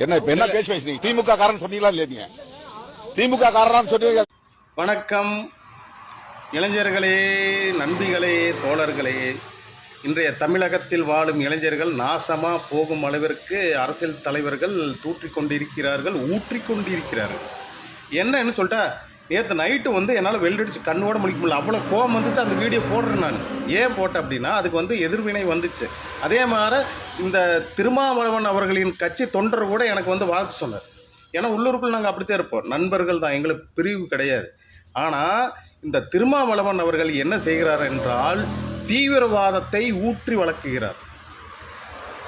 என்ன இப்ப என்ன பேசி பேசுறீங்க திமுக காரன் சொன்னீங்களா இல்லையா நீங்க? திமுக காரன் சொன்னீங்க. வணக்கம். இளைஞர்களே நண்பிகளே தோழர்களே. இன்றைய தமிழகத்தில் வாழும் இளைஞர்கள் நாசமா போகும் அளவிற்கு அரசியல் தலைவர்கள் தூற்றிக் கொண்டிருக்கிறார்கள் ஊற்றிக் கொண்டிருக்கிறார்கள் என்னன்னு சொல்லிட்டா நேற்று நைட்டு வந்து என்னால் வெள்ளடிச்சு கண்ணோட முடிக்க முடியல. அவ்வளோ கோபம் வந்துச்சு. அந்த வீடியோ போடுறேன் நான். ஏன் போட்டேன் அப்படின்னா அதுக்கு வந்து எதிர்வினை வந்துச்சு. அதே மாதிரி இந்த திருமாவளவன் அவர்களின் கட்சி தொண்டர் கூட எனக்கு வந்து வாழ்த்து சொன்னார். ஏன்னா உள்ளூருக்குள் நாங்கள் அப்படித்தான் இருப்போம். நண்பர்கள் தான். எங்களுக்கு பிரிவு கிடையாது. ஆனால் இந்த திருமாவளவன் அவர்கள் என்ன செய்கிறார் என்றால் தீவிரவாதத்தை ஊற்றி வளர்க்குகிறார்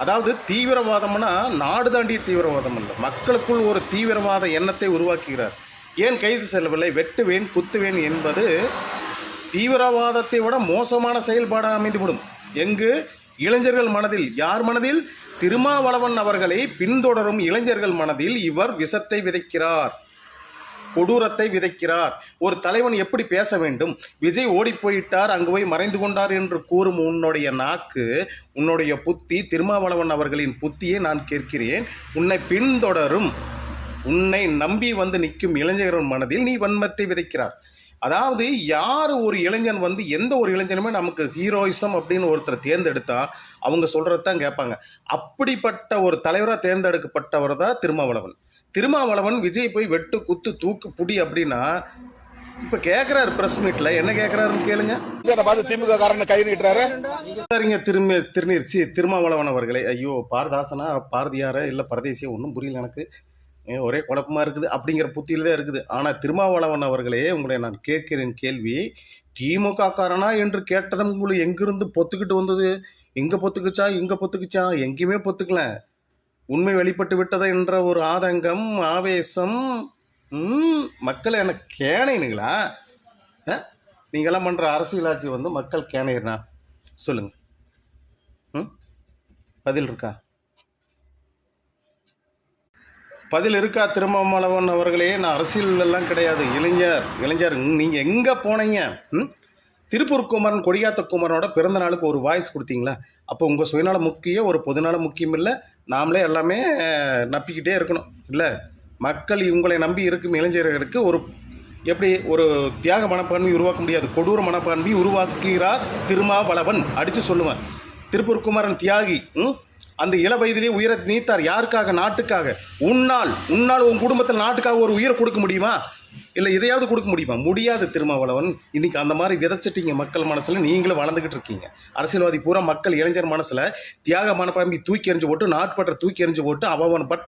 அதாவது தீவிரவாதம்னா நாடு தாண்டிய தீவிரவாதம் அல்ல. மக்களுக்குள் ஒரு தீவிரவாத எண்ணத்தை உருவாக்குகிறார். ஏன் கைது செல்லவில்லை வெட்டுவேன் குத்துவேன் என்பது தீவிரவாதத்தை விட மோசமான செயல்பாடாக அமைந்துவிடும். எங்கு? இளைஞர்கள் மனதில். யார் மனதில்? திருமாவளவன் அவர்களை பின்தொடரும் இளைஞர்கள் மனதில் இவர் விஷத்தை விதைக்கிறார். கொடூரத்தை விதைக்கிறார். ஒரு தலைவன் எப்படி பேச வேண்டும்? விஜய் ஓடி போயிட்டார் அங்கு போய் மறைந்து கொண்டார் என்று கூறும் உன்னுடைய நாக்கு உன்னுடைய புத்தி திருமாவளவன் அவர்களின் புத்தியை நான் கேட்கிறேன். உன்னை பின்தொடரும் உன்னை நம்பி வந்து நிற்கும் இளைஞர்கள் மனதில் நீ வன்மத்தை விதைக்கிறார். அதாவது யார் ஒரு இளைஞன் வந்து எந்த ஒரு இளைஞனுமே நமக்கு ஹீரோயிசம் அப்படின்னு ஒருத்தர் தேர்ந்தெடுத்தா அவங்க சொல்கிறது தான் கேட்பாங்க. அப்படிப்பட்ட ஒரு தலைவராக தேர்ந்தெடுக்கப்பட்டவர் தான் திருமாவளவன். திருமாவளவன் விஜய் போய் வெட்டு குத்து தூக்கு புடி அப்படின்னா இப்போ கேட்குறாரு ப்ரெஸ் மீட்டில் என்ன கேட்குறாருன்னு கேளுங்க. திமுக காரன் கை நீட்டுறாரு. சரிங்க திரும்ப திருநீர்ச்சி திருமாவளவன் அவர்களே. ஐயோ பாரதாசனா பாரதியாரா? இல்லை பரதேசியா? ஒன்றும் புரியல எனக்கு. ஒரே குழப்பமா இருக்குது அப்படிங்கிற புத்தியில் தான் இருக்குது. ஆனால் திருமாவளவன் அவர்களே உங்களை நான் கேட்கிறேன் கேள்வி திமுக காரனா என்று கேட்டதும் உங்களுக்கு எங்கிருந்து பொத்துக்கிட்டு வந்தது? எங்கே பொத்துக்குச்சா இங்கே பொத்துக்குச்சா? எங்கேயுமே பொத்துக்கல. உண்மை வெளிப்பட்டு விட்டது என்ற ஒரு ஆதங்கம் ஆவேசம் ம், மக்களை எனக்கு கேணைனுங்களா? ஆ? நீங்களாம் பண்ணுற அரசியலாட்சி வந்து மக்கள் கேணையிறா சொல்லுங்கள் ம்? பதில் இருக்கா? பதில் இருக்கா திருமாவளவன் அவர்களே? நான் அரசியலெல்லாம் கிடையாது. இளைஞர் இளைஞர் நீங்கள் எங்கே போனீங்க? திருப்பூர் குமரன் கொடியாத்த குமரனோட பிறந்த நாளுக்கு ஒரு வாய்ஸ் கொடுத்தீங்களா? அப்போ உங்கள் சுயநல முக்கியம் ஒரு பொதுநல முக்கியம் இல்லை. நாமளே எல்லாமே நப்பிக்கிட்டே இருக்கணும். இல்லை? மக்கள் இவங்களை நம்பி இருக்கும் இளைஞர்களுக்கு ஒரு எப்படி ஒரு தியாக மனப்பான்மை உருவாக்க முடியாது. கொடூர மனப்பான்மை உருவாக்குகிறார் திருமாவளவன். அடித்து சொல்லுவேன் திருப்பூர் குமரன் தியாகி ம்? அந்த இள வயதிலே உயிரை நீத்தார் யாருக்காக? நாட்டுக்காக. உன்னால் உன்னால் உன் குடும்பத்தில் நாட்டுக்காக ஒரு உயிரை கொடுக்க முடியுமா? இல்லை இதையாவது கொடுக்க முடியுமா? முடியாது திருமாவளவன். இன்னைக்கு அந்த மாதிரி விதைச்சிட்டீங்க மக்கள் மனசில் நீங்களும் வளர்ந்துக்கிட்டு இருக்கீங்க. அரசியல்வாதி பூரா மக்கள் இளைஞர் மனசில் தியாக மனப்பாம்பி தூக்கி எறிஞ்சு போட்டு நாட்பற்ற தூக்கி எறிஞ்சு போட்டு அவன் பட்